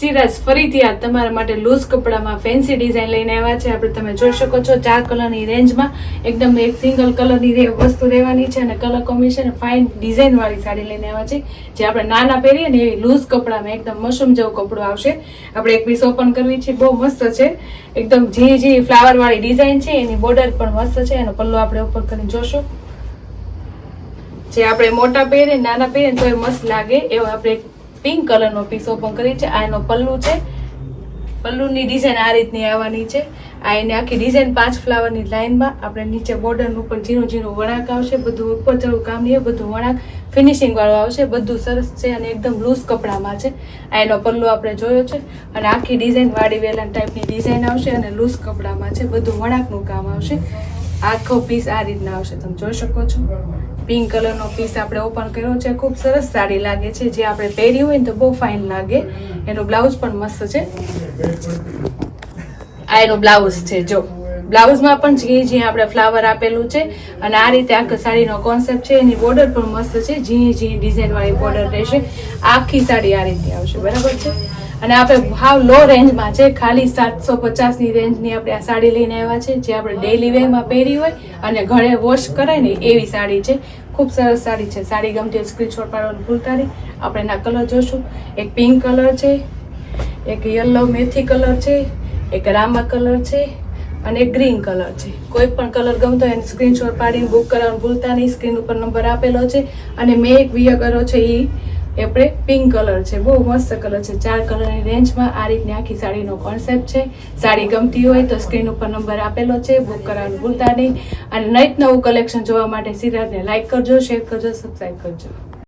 સિરાજ ફરીથી આ તમારા માટે લૂઝ કપડામાં ફેન્સી ડિઝાઇન લઈને આવ્યા છે. આપણે તમે જોઈ શકો છો, ચાર કલરની રેન્જમાં એકદમ એક સિંગલ કલરની વસ્તુ રહેવાની છે અને કલર કોમ્બિનેશન ફાઇન ડિઝાઇનવાળી સાડી લઈને આવ્યા છે. જે આપણે નાના પહેરીએ ને એવી લૂઝ કપડામાં એકદમ મશરૂમ જેવું કપડું આવશે. આપણે એક પીસ ઓપન કરવી છે, બહુ મસ્ત છે. એકદમ ઝીણી ઝીણી ફ્લાવરવાળી ડિઝાઇન છે. એની બોર્ડર પણ મસ્ત છે. એનો પલ્લો આપણે ઓપન કરીને જોશું. જે આપણે મોટા પહેરીએ નાના પહેરીએ તો એ મસ્ત લાગે. એવો આપણે પિંક કલરનો પીસ ઓપન કરી છે. આ એનો પલ્લુ છે. પલ્લુની ડિઝાઇન આ રીતની આવવાની છે. આ એની આખી ડિઝાઇન પાંચ ફ્લાવરની લાઇનમાં આપણે નીચે બોર્ડરનું ઉપર ઝીણું ઝીણું વળાંક આવશે. બધું ઉપર ચડું કામ નહીં બધું વળાંક. ફિનિશિંગ વાળું આવશે. બધું સરસ છે અને એકદમ લૂઝ કપડામાં છે. આ એનો પલ્લુ આપણે જોયો છે. અને આખી ડિઝાઇન વાડી વેલન ટાઈપની ડિઝાઇન આવશે અને લૂઝ કપડામાં છે. બધું વળાંકનું કામ આવશે. આખો પીસ આ રીતના આવશે. તમે જોઈ શકો છો. પિંક કલરનો પીસ આપણે ઓપન કર્યો છે. ખૂબ સરસ સાડી લાગે છે. જે આપણે પહેરી હોય ને તો બહુ ફાઇન લાગે. એનો બ્લાઉઝ પણ મસ્ત છે. આ એનો બ્લાઉઝ છે, જો. બ્લાઉઝમાં પણ ઝીણી ઝીણી આપણે ફ્લાવર આપેલું છે, અને આ રીતે આખા સાડીનો કોન્સેપ્ટ છે, એની બોર્ડર પણ મસ્ત છે, ઝીણી ઝીણી ડિઝાઇનવાળી બોર્ડર રહેશે. આખી સાડી આ રીતે આવશે, બરાબર છે? અને આપણે હાવ લો રેન્જમાં છે, ખાલી સાતસો પચાસની રેન્જની આપણે આ સાડી લઈને આવ્યા છે, જે આપણે ડેલી વેરમાં પહેરી હોય, અને ઘરે વોશ કરાય ને એવી સાડી છે. ખૂબ સરસ સાડી છે. સાડી ગમતી સ્ક્રીનશોટ પાડવાનું ભૂલતા નહીં. આપણે એના કલર જોશું. એક પિંક કલર છે, એક યલો મેથી કલર છે, એક રામા કલર છે અને ગ્રીન કલર છે. કોઈ પણ કલર ગમતો એને સ્ક્રીનશોટ પાડીને બુક કરવાનું ભૂલતા નહીં. સ્ક્રીન ઉપર નંબર આપેલો છે અને મેં એક વિય કર્યો છે એ આપણે પિંક કલર છે. બહુ મસ્ત કલર છે. ચાર કલરની રેન્જમાં આ રીતની આખી સાડીનો કોન્સેપ્ટ છે. સાડી ગમતી હોય તો સ્ક્રીન ઉપર નંબર આપેલો છે. બુક કરવાનું ભૂલતા નહીં. અને નઈત નવું કલેક્શન જોવા માટે સિદ્ધાર્થને લાઇક કરજો શેર કરજો સબસ્ક્રાઈબ કરજો.